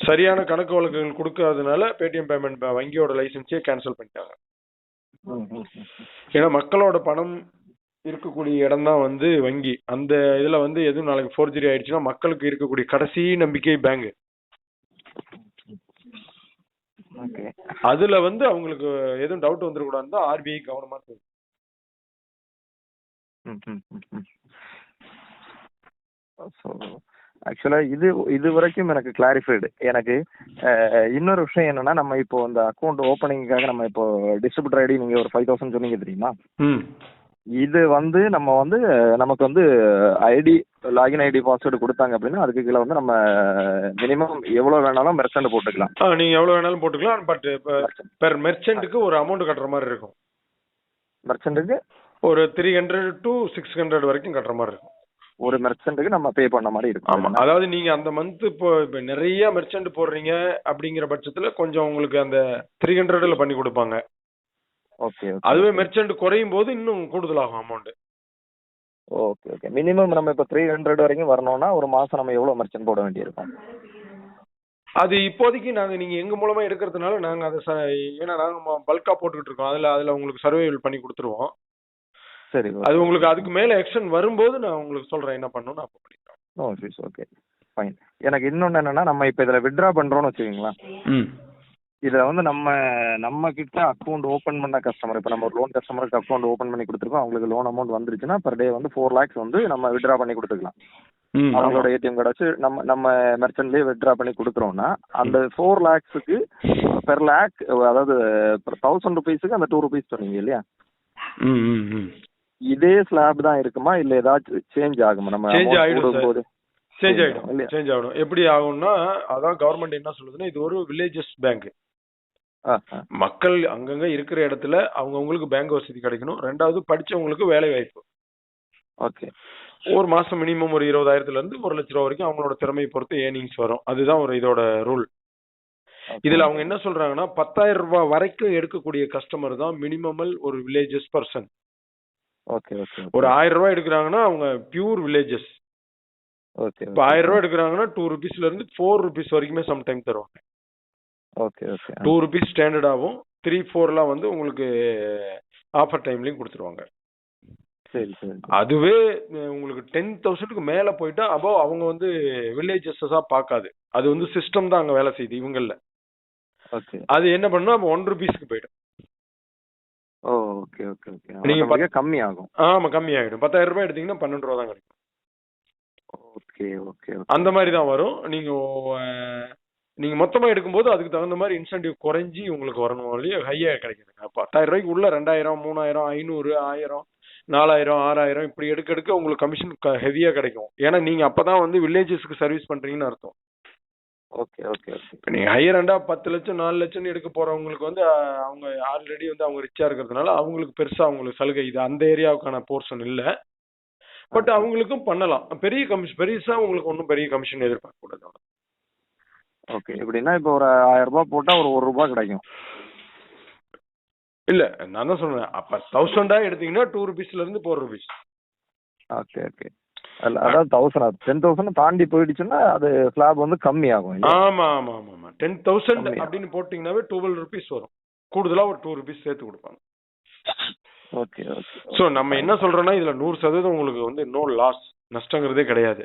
சரியான கணக்கு வழக்குகள் கொடுக்காதனால பேடிஎம் பேமெண்ட் வங்கியோட லைசென்ஸே கேன்சல் பண்ணிட்டாங்க. ஏன்னா மக்களோட பணம் இருக்கக்கூடிய இடம் தான் வந்து வங்கி. அந்த இதுல வந்து எதுவும் நாளைக்கு ஃபோர்ஜரி ஆயிடுச்சுன்னா மக்களுக்கு இருக்கக்கூடிய கடைசி நம்பிக்கை பேங்க் ஓகே அதுல வந்து அவங்களுக்கு எதுவும் டவுட் வந்துடக்கூடாதுன்னு தான் ஆர்பிஐ கவனமா இருக்கு. ஸோ ஆக்சுவலா இது இது வரைக்கும் எனக்கு கிளாரிஃபைடு எனக்கு இன்னொரு விஷயம் என்னன்னா நம்ம இப்போ அந்த அக்கௌண்ட் ஓப்பனிங்காக நம்ம இப்போ டிஸ்ட்ரிபியூட்டர் ஐடி நீங்க ஒரு ஃபைவ் தௌசண்ட் சொன்னீங்க தெரியுமா? ம். இது வந்து நம்ம வந்து நமக்கு வந்து ஐடி லாகின் ஐடி பாஸ்வேர்டு கொடுத்தாங்க அப்படின்னா அதுக்கு கீழே வந்து நம்ம மினிமம் எவ்வளோ வேணாலும் மெர்சன்ட் போட்டுக்கலாம். ஆ நீங்க எவ்வளவு வேணாலும் போட்டுக்கலாம் பட் பெர் மெர்ச்சன்ட்டுக்கு ஒரு அமௌண்ட் கட்டுற மாதிரி இருக்கும். மெர்சன்ட்டுக்கு ஒரு three hundred to six hundred வரைக்கும் கட்டுற மாதிரி இருக்கும். ஒரு மெர்சன்ட்டுக்கு நம்ம பே பண்ண மாதிரி இருக்கும். அதாவது நீங்க அந்த மந்த் இப்போ இப்ப நிறைய மெர்ச்சன்ட் போடுறீங்க அப்படிங்கிற பட்சத்துல கொஞ்சம் உங்களுக்கு அந்த த்ரீ ஹண்ட்ரட்ல பண்ணி கொடுப்பாங்க. அதுவே மெர்ச்சன்ட் குறையும் போது இன்னும் கூடுதலாகும் அமௌண்ட் ஓகே ஓகே மினிமம் நம்ம இப்போ த்ரீ ஹண்ட்ரட் வரைக்கும் வரணும்னா ஒரு மாசம் நம்ம எவ்வளோ மெர்ச்சன்ட் போட வேண்டியிருக்கும்? அது இப்போதைக்கு நாங்க நீங்க எங்க மூலமா எடுக்கிறதுனால நாங்க அதை ச- ஏன்னா நாங்க பல்கா போட்டுக்கிட்டு இருக்கோம். அதுல அதுல உங்களுக்கு சர்வைவல் பண்ணி கொடுத்துருவோம். சரி அது உங்களுக்கு அதுக்கு மேல எக்ஸ்டன் வரும்போது நான் உங்களுக்கு சொல்றேன் என்ன பண்ணணும்னு அப்போ பண்ணிக்கலாம். ஓகே ஓகே ஃபைன் எனக்கு இன்னொன்று என்னன்னா நம்ம இப்போ இதில் விட்ரா பண்ணுறோம்னு வச்சுக்கோங்களேன். ம். இதுல வந்து நம்ம நம்ம கிட்ட அக்கௌண்ட் ஓபன் பண்ண கஸ்டமர் இப்போ நம்ம ஒரு லோன் கஸ்டமருக்கு அக்கௌண்ட் ஓபன் பண்ணி கொடுத்துருக்கோம் அவங்களுக்கு லோன் அமௌண்ட் வந்துருச்சுன்னா per டே வந்து ஃபோர் லேக்ஸ் வந்து நம்ம வித்ட்ரா பண்ணி கொடுத்துக்கலாம். அவங்களோட ஏடிஎம் கார்டு வச்சு நம்ம நம்ம மெர்ச்சன்ட்லேயே வித்ட்ரா பண்ணி கொடுக்குறோம்னா அந்த ஃபோர் லேக்ஸுக்கு பெர் லேக் அதாவது தௌசண்ட் ருபீஸுக்கு அந்த டூ ருபீஸ் சொன்னீங்க இல்லையா? இதே ஸ்லாப் தான் இருக்குமா? இல்ல ஏதாச்சும் சேஞ்ச் ஆகுமா? நம்ம ஆயிடும் sir. போடும்போது சேஞ்ச் ஆயிடும்? சேஞ்ச் ஆகிடும் எப்படி ஆகும்னா அதான் கவர்மெண்ட் என்ன சொல்லுதுன்னா இது ஒரு வில்லேஜஸ் பேங்க் மக்கள் அங்கங்க இருக்கிற இடத்துல அவங்கவுங்களுக்கு பேங்க் வசதி கிடைக்கணும். ரெண்டாவது படிச்சவங்களுக்கு வேலை வாய்ப்பு. ஓகே. ஒரு மாசம் மினிமம் ஒரு இருபதாயிரத்துல இருந்து ஒரு லட்ச ரூபா வரைக்கும் அவங்களோட திறமையை பொறுத்து ஏர்னிங்ஸ் வரும். அதுதான் ஒரு இதோட ரூல் இதுல அவங்க என்ன சொல்றாங்கன்னா பத்தாயிரம் ரூபாய் வரைக்கும் எடுக்கக்கூடிய கஸ்டமர் தான் மினிமமல் ஒரு வில்லேஜஸ் பர்சன் ஓகே ஓகே ஒரு ஆயிரம் ரூபாய் எடுக்கிறாங்கன்னா அவங்க பியூர் வில்லேஜஸ் ஓகே இப்போ ஆயிரம் ரூபாய் எடுக்கிறாங்கன்னா டூ ருபீஸ்ல இருந்து ஃபோர் ருபீஸ் வரைக்குமே சம்டைம் தருவாங்க. ஓகே ஓகே டூ ருபீஸ் ஸ்டாண்டர்டாகவும் த்ரீ ஃபோர்லாம் வந்து உங்களுக்கு ஆஃபர் டைம்லையும் கொடுத்துருவாங்க. சரி சரி அதுவே உங்களுக்கு டென் தௌசண்ட்க்கு மேல போயிட்டா அப்போ அவங்க வந்து வில்லேஜஸஸா பார்க்காது அது வந்து சிஸ்டம் தான் அங்க வேலை செய்யுது இவங்கள ஓகே அது என்ன பண்ணும் அப்போ ஒன் ருபீஸ்க்கு போயிடும். ஓ ஓகே ஓகே ஓகே நீங்க நீங்க கம்மி ஆகும் ஆமா கம்மி ஆயிடும் பத்தாயிரம் ரூபாய் எடுத்தீங்கன்னா பன்னெண்டு ரூபா தான் கிடைக்கும். ஓகே ஓகே அந்த மாதிரி தான் வரும். நீங்க நீங்க மொத்தமா எடுக்கும்போது அதுக்கு தகுந்த மாதிரி இன்சென்டிவ் குறைஞ்சி உங்களுக்கு வரணும் இல்லையா? ஹையா கிடைக்குதுங்க பத்தாயிரம் ரூபாய்க்கு உள்ள ரெண்டாயிரம் மூணாயிரம் ஐநூறு ஆயிரம் நாலாயிரம் ஆறாயிரம் இப்படி எடுக்க எடுக்க உங்களுக்கு கமிஷன் ஹெவியா கிடைக்கும். ஏன்னா நீங்க அப்பதான் வந்து வில்லேஜஸ்க்கு சர்வீஸ் பண்றீங்கன்னு அர்த்தம். ஓகே ஓகே ஓகே இப்போ நீங்க ஹையர் ஹண்டா பத்து லட்சம் நாலு லட்சம் எடுக்க போறவங்களுக்கு வந்து அவங்க ஆல்ரெடி வந்து அவங்க ரிச்சா இருக்கிறதுனால அவங்களுக்கு பெருசா அவங்களுக்கு சலுகை. இது அந்த ஏரியாவுக்கான போர்ஷன் இல்ல. பட் அவங்களுக்கும் பண்ணலாம். பெரிய கமிஷன் பெருசா உங்களுக்கு ஒன்றும் பெரிய கமிஷன் எதிர்பார்க்க கூடாது ஓகே. எப்படின்னா இப்போ ஒரு ஆயிரம் ரூபாய் போட்டா ஒரு ஒரு ரூபாய் கிடைக்கும். இல்ல நான் தான் சொல்றேன் அப்ப தௌசண்டா எடுத்தீங்கன்னா டூ ருபீஸ்ல இருந்து ஃபோர் ருபீஸ் ஓகே ஓகே. அல்ல அதாவது தௌசண்ட் டென் தௌசண்ட் தாண்டி போயிடுச்சுன்னா அது ஸ்லாப் வந்து கம்மி ஆகும்? ஆமா ஆமா ஆமா ஆமா. Ten thousand. அப்படின்னு போட்டீங்கன்னாவே டுவெல் ருபீஸ் வரும். கூடுதலா ஒரு டூ ருபீஸ் சேர்த்து கொடுப்பாங்க. ஓகே ஓகே சோ நம்ம என்ன சொல்றோம்னா இதுல நூறு சதவீதம் உங்களுக்கு வந்து நோ லாஸ் நஷ்டங்கிறதே கிடையாது.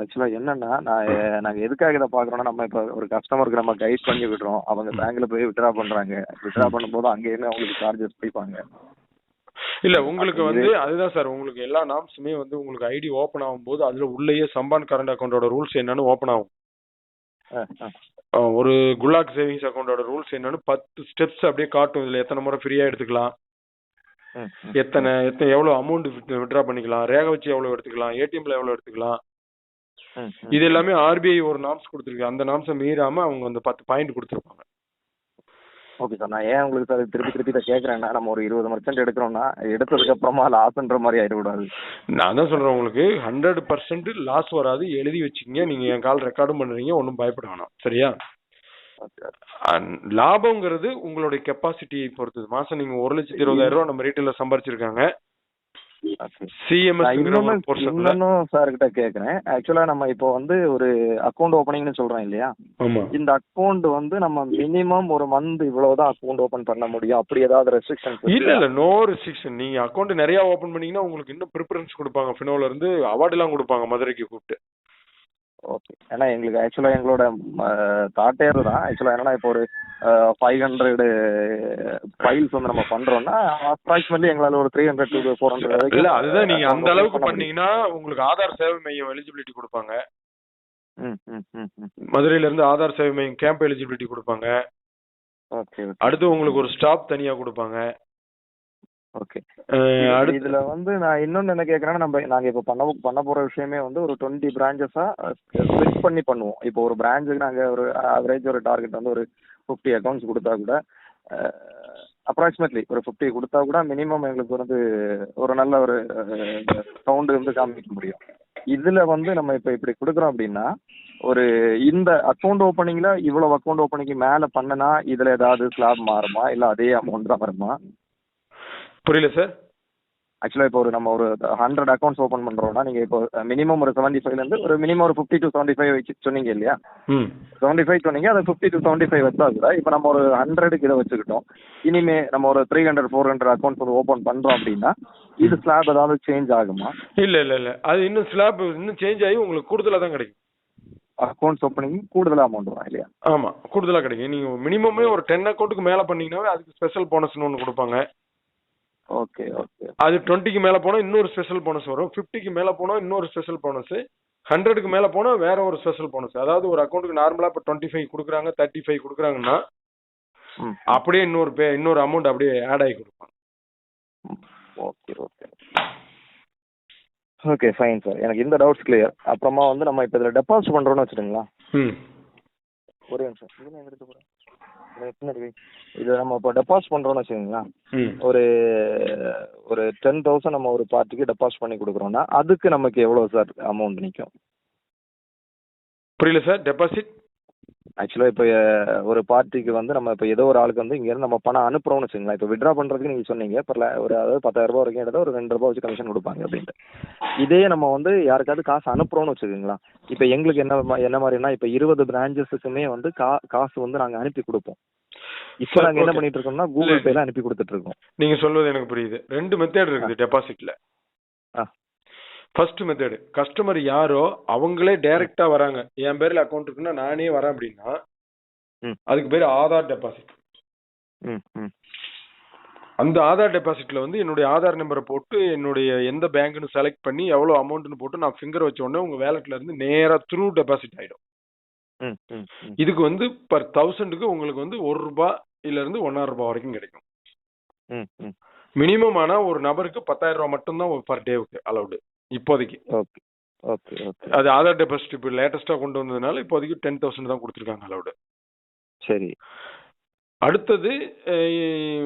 ஆக்சுவலா என்னன்னா நான் நாங்க எதுக்காக இதை பாக்குறோம்னா நம்ம இப்ப ஒரு கஸ்டமருக்கு நம்ம கைட் பண்ணி விடுறோம். அவங்க பேங்க்ல போய் வித்ட்ரா பண்றாங்க. வித்ட்ரா பண்ணும்போது அங்கேயுமே அவங்களுக்கு சார்ஜஸ் பிடிப்பாங்க இல்ல உங்களுக்கு வந்து அதுதான் சார். உங்களுக்கு எல்லா நாம்ஸுமே வந்து உங்களுக்கு ஐடி ஓபன் ஆகும்போது அதுல உள்ளேயே சம்பான் கரண்ட் அக்கௌண்டோட ரூல்ஸ் என்னன்னு ஓபன் ஆகும். ஒரு குலாக் சேவிங்ஸ் அக்கௌண்டோட ரூல்ஸ் என்னன்னு பத்து ஸ்டெப்ஸ் அப்படியே காட்டும். இதுல எத்தனை முறை ஃப்ரீயா எடுத்துக்கலாம். எத்தனை எத்தனை எவ்வளவு அமௌண்ட் வித்ட்ரா பண்ணிக்கலாம்? ரேக வச்சு எவ்வளவு எடுத்துக்கலாம்? ஏடிஎம்ல எவ்வளவு எடுத்துக்கலாம். இது எல்லாமே ஆர்பிஐ ஒரு நாம்ஸ் கொடுத்துருக்கு. அந்த நாம்ஸை மீறாம அவங்க வந்து பத்து பாயிண்ட் கொடுத்துருப்பாங்க. ஓகே சார் நான் ஏன் உங்களுக்கு சார் திருப்பி திருப்பி இதை கேட்குறேன்னா நம்ம ஒரு இருபது மர்ச்சன்ட் எடுக்கிறோம்னா எடுத்ததுக்கு அப்புறமா லாஸ்ன்ற மாதிரி ஆயிடக்கூடாது. நான் தான் சொல்றேன் உங்களுக்கு. ஹண்ட்ரட் பர்சன்ட் லாஸ் வராது. எழுதி வச்சுக்கங்க. நீங்க என் கால் ரெக்கார்டும் பண்ணுறீங்க. ஒன்றும் பயப்பட வேணாம். சரியா? லாபங்கிறது உங்களுடைய கெப்பாசிட்டியை பொறுத்தது. மாசம் நீங்க ஒரு லட்சத்தி இருபதாயிரம் ரூபாய் நம்ம ரீட்டைல சம்பாரிச்சிருக்காங்க. இன்னொன்னும் சார் கிட்ட கேக்குறேன். ஆக்சுவலா நம்ம இப்போ வந்து ஒரு அக்கௌண்ட் ஓப்பனிங்னு சொல்றோம் இல்லையா? இந்த அக்கௌண்ட் வந்து நம்ம மினிமம் ஒரு மந்த் இவ்வளவுதான் அக்கௌண்ட் ஓபன் பண்ண முடியும். அப்படி ஏதாவது ரெஸ்ட்ரிக்ஷன்ஸ் இல்ல இல்ல நோ ரெஸ்ட்ரிக்ஷன் நீங்க அக்கௌண்ட் நிறைய ஓபன் பண்ணீங்கன்னா உங்களுக்கு இன்னும் ப்ரிஃபரன்ஸ் கொடுப்பாங்க. ஃபினோல இருந்து அவார்டு எல்லாம் கொடுப்பாங்க மதுரைக்கு கூப்பிட்டு. ஓகே ஏன்னா எங்களுக்கு ஆக்சுவலா எங்களோட தாட்டேர் தான் ஆக்சுவலா என்னன்னா இப்போ ஒரு ஃபைவ் ஹண்ட்ரட் ஃபைல்ஸ் வந்து நம்ம பண்றோம்னா அப்ராக்சிமேட்லி எங்களால ஒரு three hundred to four hundred இல்ல அதுதான் நீங்க அந்த அளவுக்கு பண்ணீங்கன்னா உங்களுக்கு ஆதார் சேவை மையம் எலிஜிபிலிட்டி கொடுப்பாங்க. ம் ம் ம் ம். மதுரையில இருந்து ஆதார் சேவை மையம் கேம்ப் எலிஜிபிலிட்டி கொடுப்பாங்க. ஓகே அடுத்து உங்களுக்கு ஒரு ஸ்டாப் தனியா கொடுப்பாங்க. ஓகே. இதுல வந்து நான் இன்னொன்னு என்ன கேக்குறேன்னா நம்ம நாங்க இப்போ பண்ண பண்ண போற விஷயமே வந்து ஒரு டுவெண்ட்டி பிரான்ச்சஸா ஸ்பிளிட் பண்ணி பண்ணுவோம். இப்போ ஒரு பிரான்ச்சுக்கு நாங்க ஒரு ஆவரேஜ் ஒரு டார்கெட் வந்து ஒரு ஃபிஃப்டி அக்கௌண்ட்ஸ் கொடுத்தா கூட அப்ராக்சிமேட்லி ஒரு ஃபிஃப்டி கொடுத்தா கூட மினிமம் எங்களுக்கு வந்து ஒரு நல்ல ஒரு சவுண்டு வந்து காமிக்க முடியும். இதுல வந்து நம்ம இப்போ இப்படி கொடுக்குறோம் அப்படின்னா ஒரு இந்த அக்கௌண்ட் ஓப்பனிங்ல இவ்வளவு அக்கௌண்ட் ஓப்பனிங்க்கு மேல பண்ணனா இதுல ஏதாவது ஸ்லாப் மாறுமா? இல்ல அதே அமௌண்ட் தான் வருமா? புரியல சார் ஆக்சுவலாக இப்போ ஒரு நம்ம ஒரு ஹண்ட்ரட் அக்கௌண்ட்ஸ் ஓப்பன் பண்ணுறோம்னா நீங்கள் இப்போ மினிமம் ஒரு செவன்டி ஃபைவ்லேருந்து ஒரு மினிமம் ஒரு ஃபிஃப்டி டு செவன்டி ஃபைவ் வச்சு சொன்னீங்க இல்லையா? ம். செவன்டி ஃபைவ் சொன்னீங்க அதை ஃபிஃப்டி டு செவன்டி ஃபைவ் வச்சா கூட இப்போ நம்ம ஒரு ஹண்ட்ரடுக்கு இதை வச்சுக்கிட்டோம். இனிமே நம்ம ஒரு three hundred four hundred accounts வந்து ஓப்பன் பண்ணுறோம் அப்படின்னா இது ஸ்லாப் ஏதாவது சேஞ்ச் ஆகுமா? இல்ல இல்ல இல்ல. அது இன்னும் ஸ்லாப் இன்னும் சேஞ்ச் ஆகி உங்களுக்கு கூடுதலா தான் கிடைக்கும். அக்கௌண்ட்ஸ் ஓப்பனிங் கூடுதலாக அமௌண்ட் வரும் இல்லையா? ஆமா கூடுதலா கிடைக்கும். நீங்க மினிமமே ஒரு டென் அக்கௌண்ட்டுக்கு மேல பண்ணீங்கன்னாவே அதுக்கு ஸ்பெஷல் போனஸ்னு ஒன்று கொடுப்பாங்க. ஓகே ஓகே அது டுவெண்ட்டிக்கு மேல போனா இன்னொரு ஸ்பெஷல் போனஸ் வரும். ஃபிஃப்டிக்கு மேல போனா இன்னொரு ஸ்பெஷல் போனஸ் ஹண்ட்ரடுக்கு மேல போனா வேற ஒரு ஸ்பெஷல் போனஸ் அதாவது ஒரு அக்கௌண்ட்டுக்கு நார்மலா இப்போ டுவெண்ட்டி ஃபைவ் கொடுக்குறாங்க தேர்ட்டி ஃபைவ் கொடுக்குறாங்கன்னா அப்படியே இன்னொரு பே இன்னொரு அமௌண்ட் அப்படியே ஆட் ஆகி கொடுப்பாங்க. Okay okay okay fine sir எனக்கு இந்த டவுட்ஸ் கிளியர் அப்புறமா வந்து நம்ம இப்போ இதில் டெபாசிட் பண்ணுறோம்னு வச்சுருங்களா ம். ஒரே நிமிஷம். எங்க எடுத்து போகிறேன் பின்னாடி வை. இது நம்ம இப்போ டெபாசிட் பண்ணுறோம்னு வச்சுக்கோங்களா ஒரு ஒரு டென் தௌசண்ட் நம்ம ஒரு பார்ட்டிக்கு டெபாசிட் பண்ணி கொடுக்குறோம்னா அதுக்கு நமக்கு எவ்வளோ சார் அமௌண்ட் நிற்கும் புரியல சார் டெபாசிட் ஆக்சுவலாக இப்போ ஒரு பார்ட்டிக்கு வந்து நம்ம இப்போ ஏதோ ஒரு ஆளுக்கு வந்து இங்கேருந்து நம்ம பணம் அனுப்புறோம்னு வச்சுங்களேன் இப்போ விட்ரா பண்ணுறதுக்கு நீங்கள் சொன்னீங்க. இப்போ ஒரு அதாவது பத்தாயிரம் ரூபாய் வரைக்கும் எடுத்தால் ஒரு ரெண்டு ரூபா வச்சு கமிஷன் கொடுப்பாங்க அப்படின்ட்டு. இதே நம்ம வந்து யாருக்காவது காசு அனுப்புறோம்னு வச்சுக்கோங்களா இப்போ எங்களுக்கு என்ன என்ன மாதிரினா இப்போ இருபது பிரான்ச்சஸுக்குமே வந்து கா காசு வந்து நாங்கள் அனுப்பி கொடுப்போம். இப்போ நாங்கள் என்ன. பண்ணிட்டு இருக்கோம்னா கூகுள் பேல அனுப்பி கொடுத்துட்டு இருக்கோம். நீங்க சொல்வது எனக்கு புரியுது. ரெண்டு மெத்தட் இருக்குது டெபாசிட்ல ஆ. ஃபர்ஸ்ட் மெத்தட் கஸ்டமர் யாரோ அவங்களே டைரக்டா வராங்க. என் பேர்ல அக்கௌண்ட் இருக்குன்னா நானே வரேன் அப்படின்னா ம். அதுக்கு பேர் ஆதார் டெபாசிட் ம் ம். அந்த ஆதார் டெபாசிட்ல வந்து என்னுடைய ஆதார் நம்பரை போட்டு என்னுடைய எந்த பேங்க்னு செலக்ட் பண்ணி எவ்வளவு அமௌண்ட்னு போட்டு நான் ஃபிங்கர் வச்ச உடனே உங்க வேலெட்ல இருந்து நேரா த்ரூ டெபாசிட் ஆயிடும். இதுக்கு வந்து பர் தௌசண்ட்க்கு உங்களுக்கு வந்து ஒரு ரூபாய் இல்ல இருந்து ஒன்னாயிரம் ரூபாய் வரைக்கும் கிடைக்கும். ம் ம். மினிமம் ஆனா ஒரு நபருக்கு பத்தாயிரம் ரூபாய் மட்டும்தான் பர் டேவுக்கு அலௌடு இப்போதைக்கு. ஓகே. Okay okay. அது ஆதார் டெபாசிட் இப்போ லேட்டஸ்டா கொண்டு வந்ததுனால இப்போதைக்கு டென் தௌசண்ட் தான் கொடுத்துருக்காங்க அலௌடு சரி. அடுத்தது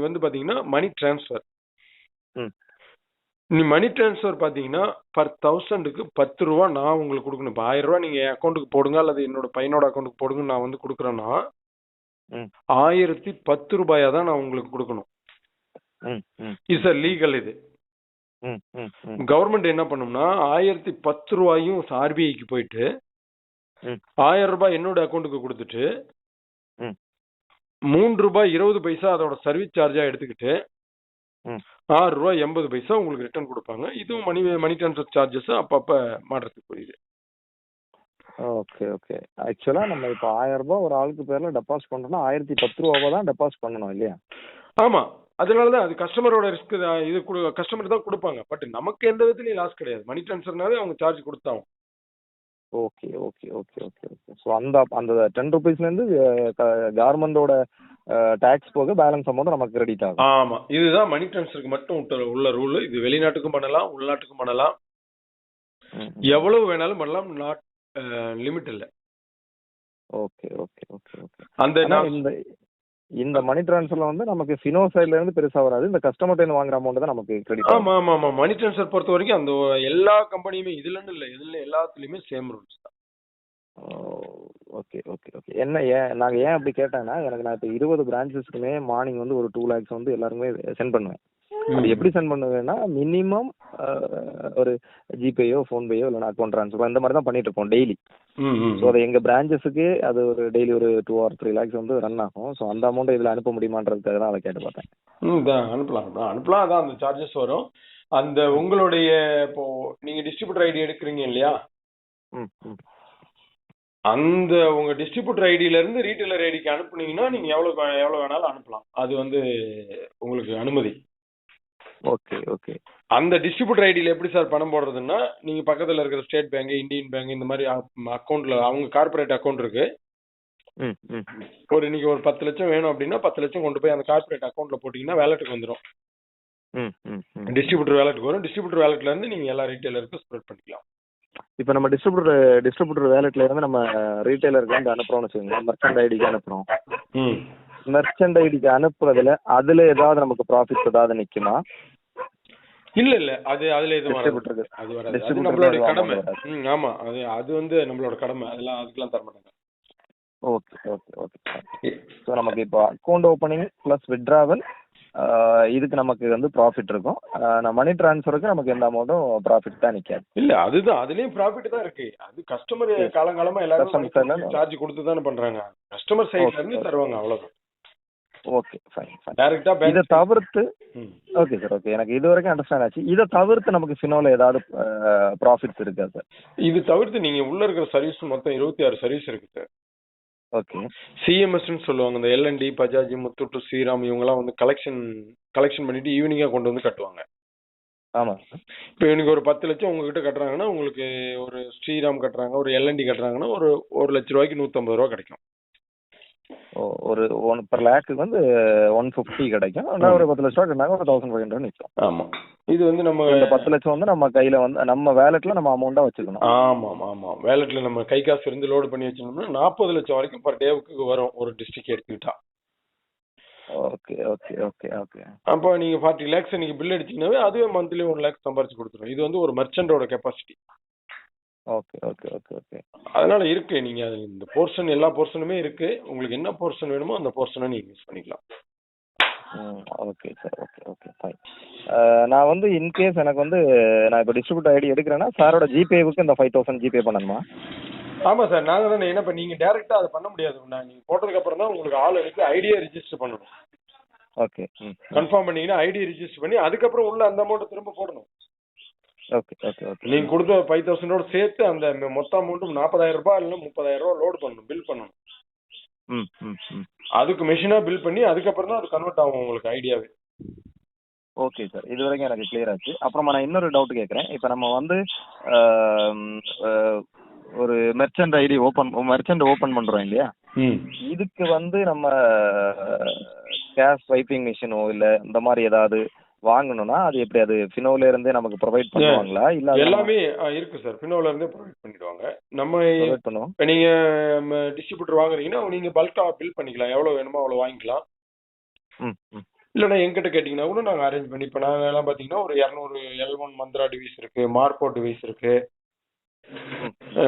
வந்து பாத்தீங்கன்னா மணி டிரான்ஸ்ஃபர் நீ மணி டிரான்ஸ்ஃபர் பாத்தீங்கன்னா பர் தௌசண்ட்க்கு பத்து ரூபா நான் உங்களுக்கு கொடுக்கணும். இப்போ ஆயிரம் ரூபா நீங்க என் அக்கௌண்ட்டுக்கு போடுங்க அல்லது என்னோட பையனோட அக்கௌண்ட்டுக்கு போடுங்க நான் வந்து கொடுக்குறேன்னா ஆயிரத்தி பத்து ரூபாயா தான் நான் உங்களுக்கு கொடுக்கணும். ம் இது லீகல் இது. கவர்மெண்ட் என்ன பண்ணும்னா ஆயிரத்தி பத்து ரூபாயும் ஆர்பிஐக்கு போயிட்டு ஆயிரம் ரூபாய் என்னோட அக்கௌண்ட்டுக்கு கொடுத்துட்டு மூன்று ரூபாய் இருபது பைசா அதோட சர்வீஸ் சார்ஜா எடுத்துக்கிட்டு ஆறு ரூபாய் எண்பது பைசா உங்களுக்கு ரிட்டர்ன் கொடுப்பாங்க. இதுவும் மணி மணி ட்ரான்ஸ்ஃபர் சார்ஜஸ் அப்பப்ப மாற்றத்துக்கு புரியுது ஓகே ஓகே. ஆக்சுவலாக நம்ம இப்போ ஆயிரம் ரூபாய் ஒரு ஆளுக்கு பேர்ல டெபாசிட் பண்ணுறோம்னா ஆயிரத்தி பத்து ரூபாவை தான் டெபாசிட் பண்ணணும் இல்லையா? ஆமா. அதனால தான் அது கஸ்டமரோட ரிஸ்க் இது கஸ்டமர் தான் கொடுப்பாங்க. பட் நமக்கு எந்த விதத்துலயும் லாஸ் கிடையாது. மணி ட்ரான்ஸ்ஃபர்னாவே அவங்க charge கொடுத்தாகும் okay okay okay okay okay so அந்த அந்த டென் ருபீஸ்லேருந்து கவர்மெண்டோட டேக்ஸ் போக பேலன்ஸ் அமௌண்ட் நமக்கு கிரெடிட் ஆகும். ஆமா. இதுதான் மணி ட்ரான்ஸ்ஃபருக்கு மட்டும் உள்ள- ரூல் இது வெளிநாட்டுக்கும் பண்ணலாம் உள்நாட்டுக்கும் பண்ணலாம். எவ்வளவு வேணாலும் பண்ணலாம். நாட் லிமிட் இல்ல. ஓகே ஓகே ஓகே ஓகே அந்த இந்த மணி ட்ரான்ஸ்ஃபர்ல வந்து நமக்கு ஃபினோ சைடுல இருந்து பெருசா வராது. இந்த கஸ்டமர்ட்ட இருந்து வாங்குற அமௌண்ட் தான் நமக்கு கிரெடிட் ஆமா ஆமா ஆமா. மணி ட்ரான்ஸ்ஃபர் பொறுத்த வரைக்கும் அந்த எல்லா கம்பெனியுமே இதுலன்னு இல்ல. இதுல எல்லாத்துலயுமே சேம் ரூல்ஸ் தான். ஓகே ஓகே ஓகே என்ன ஏன் நாங்கள் ஏன் அப்படி கேட்டேன்னா எனக்கு நான் இப்போ இருபது பிரான்ச்சஸ்க்குமே மார்னிங் வந்து ஒரு டூ லேக்ஸ் வந்து எல்லாருக்குமே சென்ட் பண்ணுவேன். அது எப்படி சென்ட் பண்ணுவேன்னா மினிமம் ஒரு ஜிபேயோ ஃபோன்பேயோ இல்லைனா அக்கௌண்ட் ட்ரான்ஸ்ஃபர் இந்த மாதிரி தான் பண்ணிட்டு இருப்போம் டெய்லி ஸோ அது எங்கள் பிரான்ச்சஸுக்கு அது ஒரு டெய்லி ஒரு டூ ஆர் த்ரீ லேக்ஸ் வந்து ரன் ஆகும். ஸோ அந்த அமௌண்ட்டை இதில் அனுப்ப முடியுமான்றதுக்காக தான் அதை கேட்டு பார்த்தேன். அனுப்பலாம் அனுப்பலாம். அதான் அந்த சார்ஜஸ் வரும். அந்த உங்களுடைய இப்போ நீங்க டிஸ்ட்ரிபியூட்டர் ஐடி எடுக்கிறீங்க இல்லையா? அந்த உங்க டிஸ்ட்ரிபியூட்டர் ஐடியில இருந்து ரீட்டைலர் ஐடிக்கு அனுப்புனீங்கன்னா நீங்க எவ்வளவு எவ்வளவு வேணாலும் அனுப்பலாம். அது வந்து உங்களுக்கு அனுமதி. ஓகே ஓகே அந்த டிஸ்ட்ரிபியூட்டர் ஐடியில எப்படி சார் பணம் போடுறதுன்னா நீங்க பக்கத்துல இருக்கிற ஸ்டேட் பேங்க் இந்தியன் பேங்க் இந்த மாதிரி அக்கௌண்ட்ல அவங்க கார்ப்பரேட் அக்கௌண்ட் இருக்கு. ஒரு இன்னைக்கு ஒரு பத்து லட்சம் வேணும் அப்படின்னா பத்து லட்சம் கொண்டு போய் அந்த கார்ப்பரேட் அக்கௌண்ட்ல போட்டீங்கன்னா வேலெட்டுக்கு வந்துடும் டிஸ்ட்ரிபியூட்டர் வேலெட்டுக்கு வரும். டிஸ்ட்ரிபியூட்டர் வேலெட்ல இருந்து நீங்க எல்லா ரீட்டைலருக்கும் ஸ்ப்ரெட் பண்ணிக்கலாம். இப்போ நம்ம டிஸ்ட்ரிபியூட்டர் டிஸ்ட்ரிபியூட்டர் வேலெட்ல இருந்து நம்ம ரீட்டைலருக்கு வந்து அனுப்புறோம்னு வச்சுக்கோங்க மர்ச்சன்ட் ஐடிக்கு அனுப்புறோம். மெர்ச்சன்ட் ஐடிக்கு அனுப்புறதுல அதுல ஏதாவது நமக்கு ப்ராஃபிட் ஏதாவது நிக்குமா? இல்ல இல்ல. அது அதுல எதுவும் வராது. அது வராது. அது நம்மளோட கடமை. ஆமா. அது அது வந்து நம்மளோட கடமை. அதெல்லாம் அதுக்கெல்லாம் தர மாட்டாங்க. Okay okay okay. ஸோ நமக்கு இப்போ அக்கௌண்ட் ஓப்பனிங் ப்ளஸ் விட்ராவல் இதுக்கு நமக்கு வந்து ப்ராஃபிட் இருக்கும். நான் மணி ட்ரான்ஸ்ஃபருக்கு நமக்கு எந்த அமௌண்ட்டும் ப்ராஃபிட் தான் நிற்காது இல்ல அதுதான். அதுலயும் ப்ராஃபிட் தான் இருக்கு. அது கஸ்டமர் காலங்காலமா எல்லாரும் சார்ஜ் கொடுத்து தானே. பண்றாங்க. கஸ்டமர் சைடுல இருந்து. தருவாங்க அவ்வளவுதான். ஓகே ஃபைன் ஃபைன் டைரக்டா இதை தவிர்த்து ஓகே சார் ஓகே எனக்கு இது வரைக்கும் அண்டர்ஸ்டாண்ட் ஆச்சு. இதை தவிர்த்து நமக்கு ஃபினோல ஏதாவது ப்ராஃபிட்ஸ் இருக்கா சார் இது தவிர்த்து நீங்க உள்ள இருக்கிற சர்வீஸ் மொத்தம் இருபத்தி ஆறு சர்வீஸ் இருக்கு சார் ஓகே சிஎம்எஸ்ன்னு சொல்லுவாங்க இந்த எல்என்டி பஜாஜ் முத்தூட்டு ஸ்ரீராம் இவங்கெல்லாம் வந்து கலெக்ஷன் கலெக்ஷன் பண்ணிட்டு ஈவினிங்கா கொண்டு வந்து கட்டுவாங்க. ஆமாம் இப்போ எனக்கு ஒரு பத்து லட்சம் உங்ககிட்ட கட்டுறாங்கன்னா உங்களுக்கு ஒரு ஸ்ரீராம் கட்டுறாங்க ஒரு எல்என்டி கட்டுறாங்கன்னா ஒரு ஒரு லட்ச ரூபாய்க்கு நூற்றம்பது ரூபா கிடைக்கும். ஒரு ஒன் per லேக்குக்கு வந்து ஒன் ஃபிஃப்டி கிடைக்கும். ஆனால் ஒரு பத்து லட்ச ரூபா கட்டினாங்க ஒரு தௌசண்ட் ஃபைவ் ஹண்ட்ரட் நிற்கும் ஆமா. இது வந்து நம்ம இந்த பத்து லட்சம் வந்து நம்ம கையில் வந்து நம்ம வேலெட்டில் நம்ம அமௌண்ட்டாக வச்சுக்கணும். ஆமாம் ஆமாம் வேலெட்ல நம்ம கை காசு இருந்து லோடு பண்ணி வச்சிருந்தோம்னா நாற்பது லட்சம் வரைக்கும் பர் டேவுக்கு வரும் ஒரு டிஸ்ட்ரிக்ட் எடுத்துக்கிட்டா. ஓகே ஓகே ஓகே ஓகே அப்போ நீங்க ஃபார்ட்டி லேக்ஸ் நீங்க பில் அடிச்சீங்கன்னாவே அதுவே மந்த்லி ஒன் லேக் சம்பாரிச்சு கொடுத்துரும். இது வந்து ஒரு மர்ச்சண்டோட capacity okay okay okay okay. அதனால இருக்கு. நீங்க அது இந்த போர்ஷன் எல்லா போர்ஷனுமே இருக்கு. உங்களுக்கு என்ன போர்ஷன் வேணுமோ அந்த போர்ஷனை நீங்க யூஸ் பண்ணிக்கலாம். ம் okay sir okay okay fine நான் வந்து இன்கேஸ் எனக்கு வந்து நான் இப்போ டிஸ்ட்ரிபியூட் ஐடி எடுக்கிறேன்னா சாரோட ஜிபேவுக்கு இந்த ஃபைவ் தௌசண்ட் ஜிபே பண்ணணுமா? ஆமா சார் நாங்க தானே என்ன இப்ப நீங்க டைரக்டா அதை பண்ண முடியாது. நான் நீங்க போட்டதுக்கு அப்புறம் தான் உங்களுக்கு ஆள் அனுப்பி ஐடியா ரிஜிஸ்டர் பண்ணணும். ஓகே கன்ஃபார்ம் பண்ணீங்கன்னா ஐடி ரிஜிஸ்டர் பண்ணி அதுக்கப்புறம் உள்ள அந்த அமௌண்ட் திரும்ப போடணும். ஓகே ஓகே ஓகே நீங்க கொடுத்த ஃபைவ் தௌசண்டோட சேர்த்து அந்த மொத்த அமௌண்ட்டும் நாற்பதாயிரம் ரூபாய் இல்லைன்னா முப்பதாயிரம் ரூபாய் லோடு பண்ணணும் பில் பண்ணணும். ம் ம் ம். அதுக்கு மெஷினா பில் பண்ணி அதுக்கப்புறம் தான் அது கன்வெர்ட் ஆகும் உங்களுக்கு ஐடியாவே ஓகே சார் இது வரைக்கும் எனக்கு கிளியர் ஆச்சு. அப்புறமா நான் இன்னொரு டவுட் கேட்குறேன். இப்போ நம்ம வந்து ஒரு merchant ID open merchant open பண்ணுறோம் இல்லையா? ம். இதுக்கு வந்து நம்ம கேஷ் வைப்பிங் மிஷினோ இல்லை இந்த மாதிரி ஏதாவது வாங்கணும்னா அது எப்படி அது ஃபினோல இருந்தே நமக்கு ப்ரொவைட் பண்ணுவாங்களா? இல்லை எல்லாமே இருக்கு சார். பின்னோல இருந்தே ப்ரொவைட் பண்ணிடுவாங்க. நம்ம பண்ணுவோம். இப்போ நீங்க டிஸ்ட்ரிபியூட்டர் வாங்குறீங்கன்னா நீங்க பல்கா பில் பண்ணிக்கலாம். எவ்வளவு வேணுமோ அவ்வளவு வாங்கிக்கலாம். இல்லைன்னா எங்கிட்ட கேட்டிங்கன்னா கூட நாங்கள் அரேஞ்ச் பண்ணி இப்போ நாங்கள் எல்லாம் பார்த்தீங்கன்னா ஒரு இரநூறு எல் ஒன் மந்த்ரா டிவைஸ் இருக்கு மார்க்கோ டிவைஸ் இருக்கு.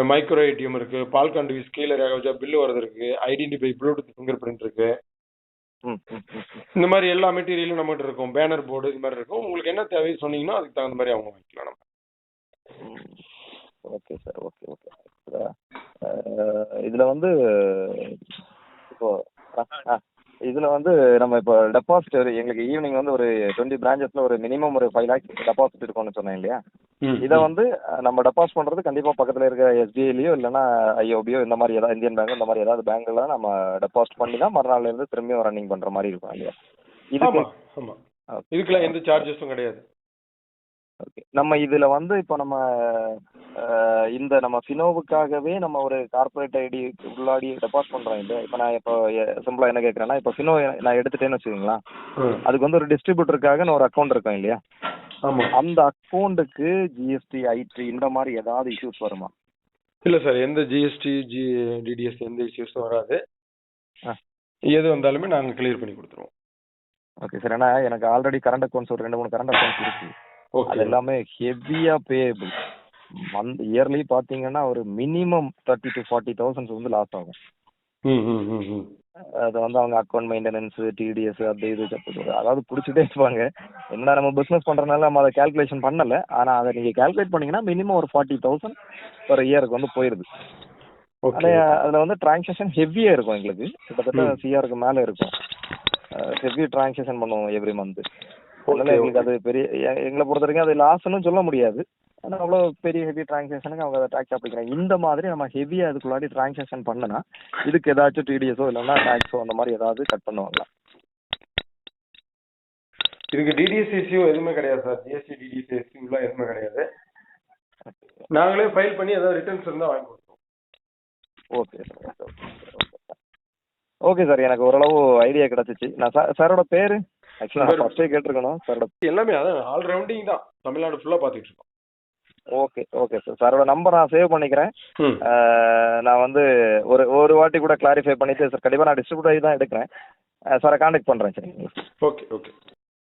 மைக்ரோ ஏடிஎம் இருக்கு பால்கான் டிவைஸ் கீழே வச்சா பில்லு வரது இருக்கு ஐடென்டிஃபை ப்ளூடூத் ஃபிங்கர் பிரிண்ட் இருக்கு ம் ம் ம் ம். இந்த மாதிரி எல்லா மெட்டீரியலும் நம்மகிட்ட இருக்கும். பேனர் போர்டு இது மாதிரி இருக்கும். உங்களுக்கு என்ன தேவை சொன்னீங்கன்னா அதுக்கு தகுந்த மாதிரி அவங்க வாங்கிக்கலாம் நம்ம. Okay sir okay okay. இதில் வந்து இப்போ ஆ. இதில் வந்து நம்ம இப்போ டெபாசிட் எங்களுக்கு ஈவினிங் வந்து ஒரு டுவெண்ட்டி பிரான்ச்சஸில் ஒரு மினிமம் ஒரு ஃபைவ் லேக்ஸ் டெபாசிட் இருக்கும்னு சொன்னேன் இல்லையா? இதை வந்து நம்ம டெபாசிட் பண்ணுறது கண்டிப்பாக பக்கத்தில் இருக்க எஸ்பிஐலையோ இல்லைன்னா ஐஓபியோ இந்த மாதிரி ஏதாவது இந்தியன் பேங்க் இந்த மாதிரி ஏதாவது பேங்க்ல நம்ம டெபாசிட் பண்ணி தான் மறுநாள்ல இருந்து திரும்பியும் ரன்னிங் பண்ணுற மாதிரி இருக்கும் இல்லையா? இதுக்கு இதுக்கெல்லாம் எந்த சார்ஜஸும் கிடையாது. ஓகே நம்ம இதில் வந்து இப்போ நம்ம இந்த நம்ம ஃபினோவுக்காகவே நம்ம ஒரு கார்ப்பரேட் ஐடி உள்ளாடி டெபாசிட் பண்ணுறோம் இல்லையா இப்போ நான் இப்போ சிம்பிளாக என்ன கேட்குறேன்னா இப்போ ஃபினோ நான் எடுத்துட்டேன்னு வச்சுக்கோங்களேன். அதுக்கு வந்து ஒரு டிஸ்ட்ரிபியூட்டருக்காக ஒரு அக்கௌண்ட் இருக்கும் இல்லையா? ஆமா. அந்த அக்கௌண்ட்டுக்கு ஜிஎஸ்டி ஐடி இந்த மாதிரி ஏதாவது இஷ்யூஸ் வருமா? இல்ல சார் எந்த ஜிஎஸ்டி ஜி டிடிஎஸ் எந்த இஷ்யூஸும் வராது. எது வந்தாலுமே நாங்க கிளியர் பண்ணி கொடுத்துருவோம். ஓகே சார் ஏன்னா எனக்கு ஆல்ரெடி கரண்ட் அக்கௌண்ட்ஸ் ஒரு ரெண்டு மூணு கரண்ட் அக்கௌண்ட்ஸ் இருக்கு. அது எல்லாமே ஹெவியாக பேயபிள் மந்த் இயர்லி பார்த்தீங்கன்னா ஒரு minimum thirty to forty thousands வந்து லாஸ் ஆகும். அது வந்து அவங்க அக்கௌண்ட் மெயின்டெனன்ஸ் டிடிஎஸ் அது இது அதாவது பிடிச்சிட்டே இருப்பாங்க. என்ன நம்ம பிஸ்னஸ் பண்ணுறதுனால நம்ம அதை கால்குலேஷன் பண்ணல. ஆனால் அதை நீங்கள் கால்குலேட் பண்ணீங்கன்னா மினிமம் ஒரு ஃபார்ட்டி தௌசண்ட் ஒரு இயருக்கு வந்து ஆனால் அதில் வந்து டிரான்சாக்ஷன் ஹெவியாக இருக்கும் எங்களுக்கு. கிட்டத்தட்ட. சிஆருக்கு மேலே இருக்கும். ஹெவி டிரான்சாக்ஷன் பண்ணுவோம் எவ்ரி மந்த் அதனால எங்களுக்கு அது பெரிய எங்களை பொறுத்த வரைக்கும் அது லாஸ்ன்னு சொல்ல முடியாது. ஆனால் அவ்வளோ பெரிய ஹெவி டிரான்சாக்ஷனுக்கு அவங்க அதை டேக்ஸ் அப்ளிக்கிறாங்க இந்த மாதிரி நம்ம ஹெவியாக அதுக்குள்ளாடி டிரான்சாக்ஷன் பண்ணனா இதுக்கு ஏதாச்சும் டிடிஎஸோ இல்லைன்னா டேக்ஸோ அந்த மாதிரி ஏதாவது கட் பண்ணுவாங்களா? இதுக்கு டிடிஎஸ் இஷ்யூ எதுவுமே கிடையாது சார். ஜிஎஸ்டி டிடிஎஸ் இஷ்யூலாம் எதுவுமே கிடையாது. நாங்களே ஃபைல் பண்ணி ஏதாவது ரிட்டர்ன்ஸ் இருந்தால் வாங்கி கொடுத்துருவோம் ஓகே சார் ஓகே சார் எனக்கு ஓரளவு ஐடியா கிடச்சிச்சு. நான் சார் சாரோட பேர்? ஆக்சுவலாக ஃபஸ்ட்டே கேட்டிருக்கணும் சாரோட எல்லாமே அதான் ஆல் ரவுண்டிங் தான். தமிழ்நாடு ஃபுல்லாக பார்த்துட்டு இருக்கோம். ஓகே ஓகே சார் சாரோட நம்பர் நான் சேவ் பண்ணிக்கிறேன். நான் வந்து ஒரு ஒரு வாட்டி கூட கிளாரிஃபை பண்ணிட்டு சார் கண்டிப்பாக நான் டிஸ்ட்ரிபியூட் ஆகி தான் எடுக்கிறேன். சாரை காண்டாக்ட் பண்ணுறேன் சரிங்களா ஓகே ஓகே